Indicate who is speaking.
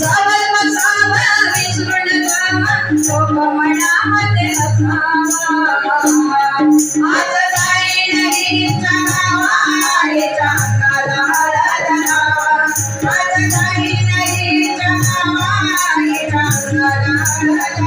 Speaker 1: जवळ